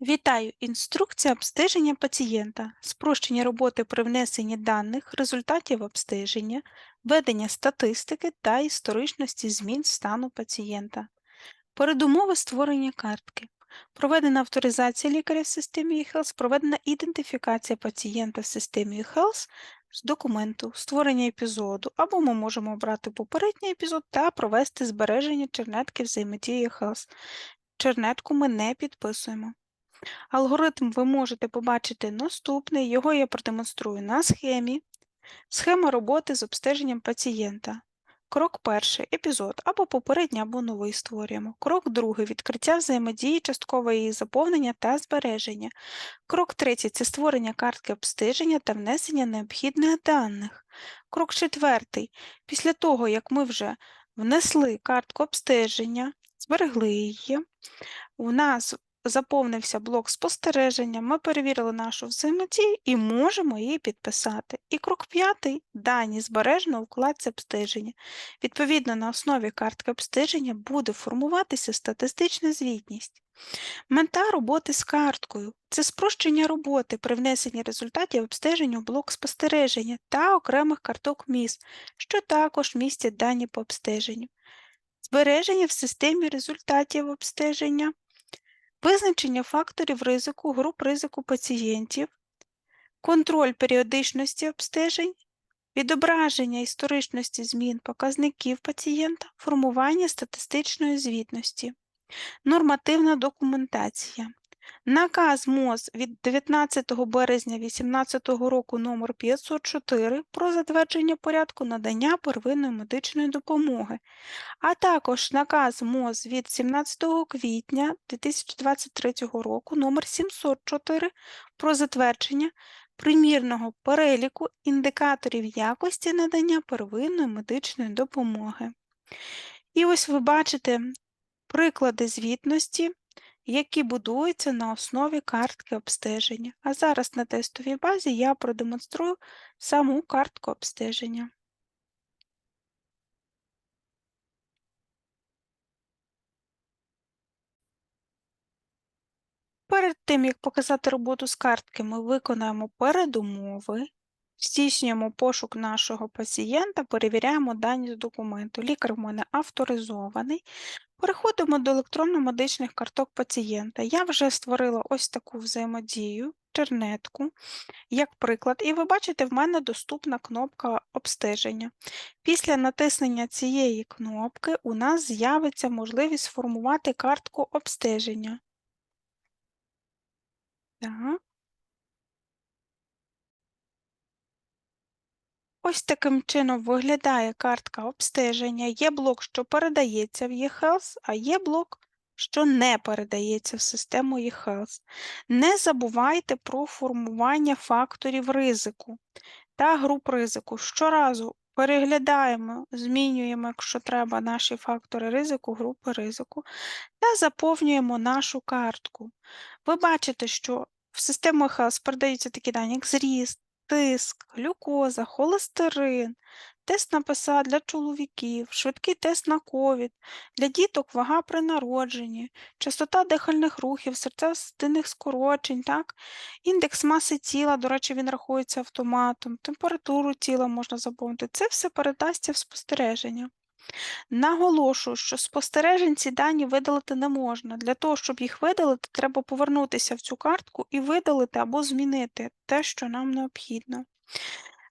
Вітаю! Інструкція обстеження пацієнта, спрощення роботи при внесенні даних, результатів обстеження, ведення статистики та історичності змін стану пацієнта. Передумови створення картки. Проведена авторизація лікаря в системі eHealth, проведена ідентифікація пацієнта в системі eHealth з документу, створення епізоду, або ми можемо обрати попередній епізод та провести збереження чернетки взаємодії eHealth. Чернетку ми не підписуємо. Алгоритм ви можете побачити наступний, його я продемонструю на схемі. Схема роботи з обстеженням пацієнта. Крок перший епізод або попередній, або новий створюємо. Крок другий відкриття взаємодії, часткове її заповнення та збереження. Крок третій це створення картки обстеження та внесення необхідних даних. Крок четвертий. Після того, як ми вже внесли картку обстеження, зберегли її, у нас заповнився блок спостереження, ми перевірили нашу взаємодію і можемо її підписати. І крок п'ятий дані збережено у вкладці обстеження. Відповідно, на основі картки обстеження буде формуватися статистична звітність. Мета роботи з карткою це спрощення роботи при внесенні результатів обстеження у блок спостереження та окремих карток МІС, що також містять дані по обстеженню. Збереження в системі результатів обстеження визначення факторів ризику, груп ризику пацієнтів, контроль періодичності обстежень, відображення історичності змін показників пацієнта, формування статистичної звітності, нормативна документація. Наказ МОЗ від 19 березня 2018 року номер 504 про затвердження порядку надання первинної медичної допомоги, а також наказ МОЗ від 17 квітня 2023 року номер 704 про затвердження примірного переліку індикаторів якості надання первинної медичної допомоги. І ось ви бачите приклади звітності які будуються на основі картки обстеження. А зараз на тестовій базі я продемонструю саму картку обстеження. Перед тим, як показати роботу з картки, ми виконаємо передумови, здійснюємо пошук нашого пацієнта, перевіряємо дані з документу. Лікар в мене авторизований. Переходимо до електронно-медичних карток пацієнта. Я вже створила ось таку взаємодію, чернетку, як приклад, і ви бачите, в мене доступна кнопка обстеження. Після натиснення цієї кнопки у нас з'явиться можливість сформувати картку обстеження. Так. Ось таким чином виглядає картка обстеження. Є блок, що передається в eHealth, а є блок, що не передається в систему eHealth. Не забувайте про формування факторів ризику та груп ризику. Щоразу переглядаємо, змінюємо, якщо треба, наші фактори ризику, групи ризику, та заповнюємо нашу картку. Ви бачите, що в систему eHealth передаються такі дані, як зріст, тиск, глюкоза, холестерин, тест на ПСА для чоловіків, швидкий тест на ковід, для діток вага при народженні, частота дихальних рухів, серцево-судинних скорочень, так? індекс маси тіла, до речі, він рахується автоматом, температуру тіла можна заповнити. Це все передасться в спостереження. Наголошую, що спостережень ці дані видалити не можна. Для того, щоб їх видалити, треба повернутися в цю картку і видалити або змінити те, що нам необхідно.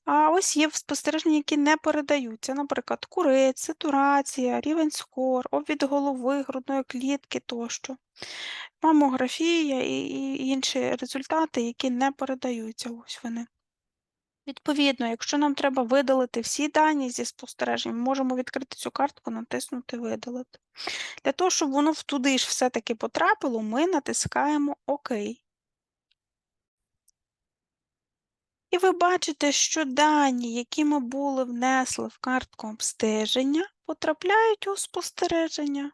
А ось є спостереження, які не передаються, наприклад, курець, сатурація, рівень скор, обвід голови, грудної клітки тощо, мамографія і інші результати, які не передаються. Ось вони. Відповідно, якщо нам треба видалити всі дані зі спостережень, ми можемо відкрити цю картку, натиснути Видалити. Для того, щоб воно туди ж все-таки потрапило, ми натискаємо ОК. І ви бачите, що дані, які ми були внесли в картку обстеження, потрапляють у спостереження.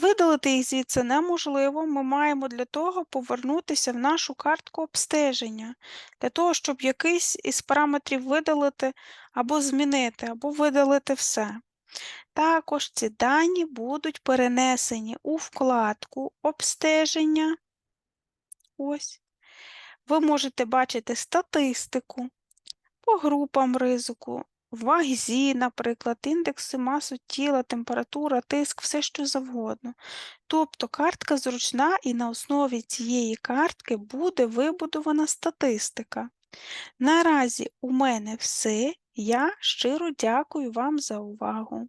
Видалити їх звідси неможливо, ми маємо для того повернутися в нашу картку обстеження, для того, щоб якийсь із параметрів видалити або змінити, або видалити все. Також ці дані будуть перенесені у вкладку обстеження Ось. Ви можете бачити статистику по групам ризику, вазі, наприклад, індекси масу тіла, температура, тиск, все що завгодно. Тобто картка зручна і на основі цієї картки буде вибудована статистика. Наразі у мене все. Я щиро дякую вам за увагу.